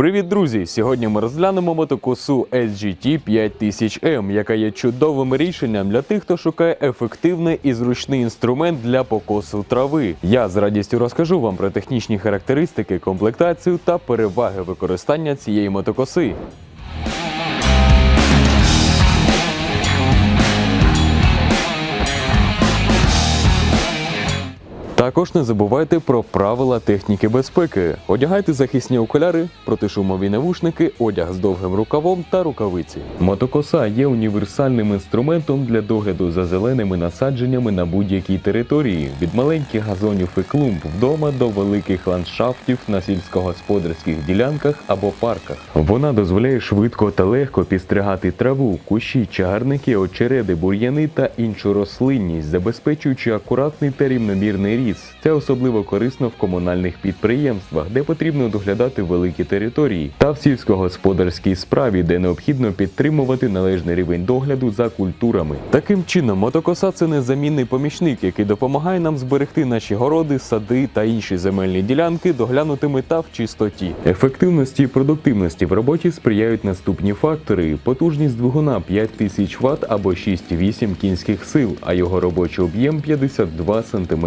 Привіт, друзі! Сьогодні ми розглянемо мотокосу SGT 5000M, яка є чудовим рішенням для тих, хто шукає ефективний і зручний інструмент для покосу трави. Я з радістю розкажу вам про технічні характеристики, комплектацію та переваги використання цієї мотокоси. Також не забувайте про правила техніки безпеки. Одягайте захисні окуляри, протишумові навушники, одяг з довгим рукавом та рукавиці. Мотокоса є універсальним інструментом для догляду за зеленими насадженнями на будь-якій території, від маленьких газонів і клумб вдома до великих ландшафтів на сільськогосподарських ділянках або парках. Вона дозволяє швидко та легко підстригати траву, кущі, чагарники, очереди, бур'яни та іншу рослинність, забезпечуючи акуратний та рівномірний ріст. Це особливо корисно в комунальних підприємствах, де потрібно доглядати великі території, та в сільськогосподарській справі, де необхідно підтримувати належний рівень догляду за культурами. Таким чином, мотокоса це незамінний помічник, який допомагає нам зберегти наші городи, сади та інші земельні ділянки доглянутими та в чистоті. Ефективності і продуктивності в роботі сприяють наступні фактори: потужність двигуна 5000 Вт або 6,8 кінських сил, а його робочий об'єм 52 см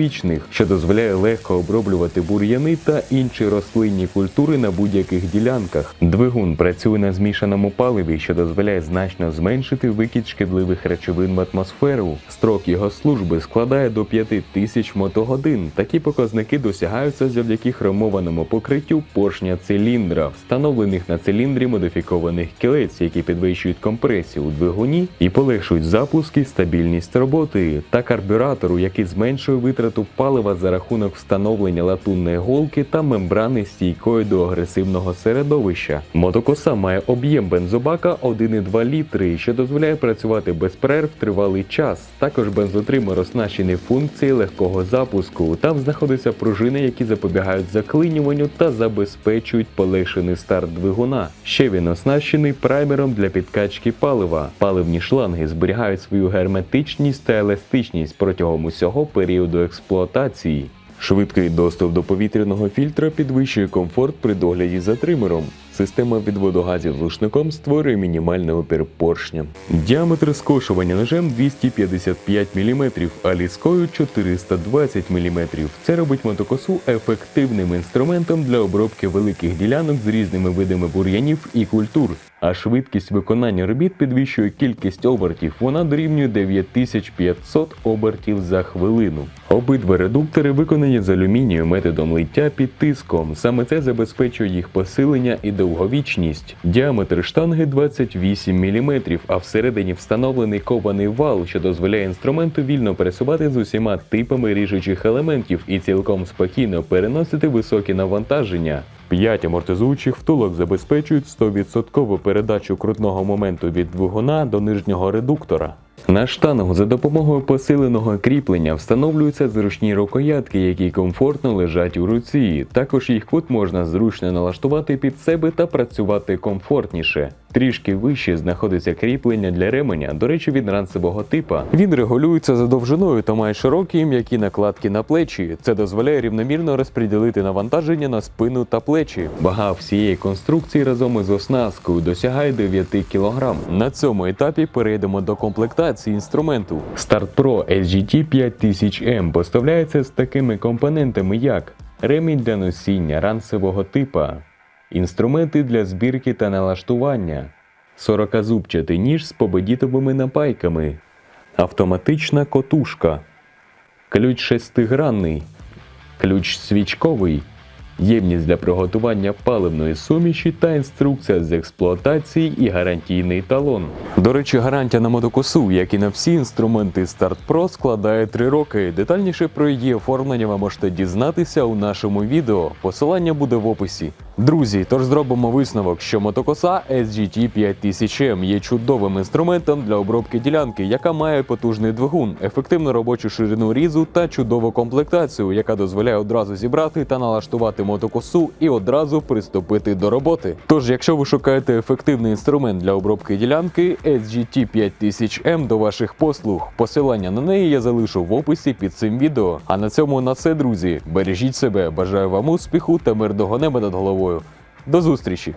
кубічних, що дозволяє легко оброблювати бур'яни та інші рослинні культури на будь-яких ділянках. Двигун працює на змішаному паливі, що дозволяє значно зменшити викид шкідливих речовин в атмосферу. Строк його служби складає до 5000 мотогодин. Такі показники досягаються завдяки хромованому покриттю поршня циліндра, встановлених на циліндрі модифікованих кілець, які підвищують компресію у двигуні і полегшують запуск і стабільність роботи, та карбюратору, який зменшує витрату палива за рахунок встановлення латунної голки та мембрани стійкої до агресивного середовища. Мотокоса має об'єм бензобака 1,2 літри, що дозволяє працювати без перерв тривалий час. Також бензотример оснащений функцією легкого запуску. Там знаходяться пружини, які запобігають заклинюванню та забезпечують полегшений старт двигуна. Ще він оснащений праймером для підкачки палива. Паливні шланги зберігають свою герметичність та еластичність протягом усього періоду експлуатації. Швидкий доступ до повітряного фільтра підвищує комфорт при догляді за тримером. Система відводу газів глушником створює мінімальний опір поршня. Діаметр скошування ножем 255 мм, а ліскою 420 мм. Це робить мотокосу ефективним інструментом для обробки великих ділянок з різними видами бур'янів і культур. А швидкість виконання робіт підвищує кількість обертів. Вона дорівнює 9500 обертів за хвилину. Обидва редуктори виконані з алюмінію методом лиття під тиском. Саме це забезпечує їх посилення і довговічність. Діаметр штанги 28 мм, а всередині встановлений кований вал, що дозволяє інструменту вільно пересувати з усіма типами ріжучих елементів і цілком спокійно переносити високі навантаження. П'ять амортизуючих втулок забезпечують 100% передачу крутного моменту від двигуна до нижнього редуктора. На штангу за допомогою посиленого кріплення встановлюються зручні рукоятки, які комфортно лежать у руці. Також їх кут можна зручно налаштувати під себе та працювати комфортніше. Трішки вище знаходиться кріплення для ременя, до речі, від ранцевого типа. Він регулюється за довжиною та має широкі м'які накладки на плечі. Це дозволяє рівномірно розподілити навантаження на спину та плечі. Вага всієї конструкції разом із оснасткою досягає 9 кг. На цьому етапі перейдемо до комплектації інструменту. Start Pro SGT 5000M поставляється з такими компонентами, як ремінь для носіння ранцевого типа, інструменти для збірки та налаштування, 40-зубчатий ніж з победітовими напайками, автоматична котушка, ключ шестигранний, ключ свічковий, ємність для приготування паливної суміші та інструкція з експлуатації і гарантійний талон. До речі, гарантія на мотокосу, як і на всі інструменти Start Pro, складає 3 роки. Детальніше про її оформлення ви можете дізнатися у нашому відео. Посилання буде в описі. Друзі, тож зробимо висновок, що мотокоса SGT 5000M є чудовим інструментом для обробки ділянки, яка має потужний двигун, ефективну робочу ширину різу та чудову комплектацію, яка дозволяє одразу зібрати та налаштувати мотокосу і одразу приступити до роботи. Тож, якщо ви шукаєте ефективний інструмент для обробки ділянки, SGT 5000M до ваших послуг. Посилання на неї я залишу в описі під цим відео. А на цьому на все, друзі. Бережіть себе, бажаю вам успіху та мирного неба над головою. До зустрічі!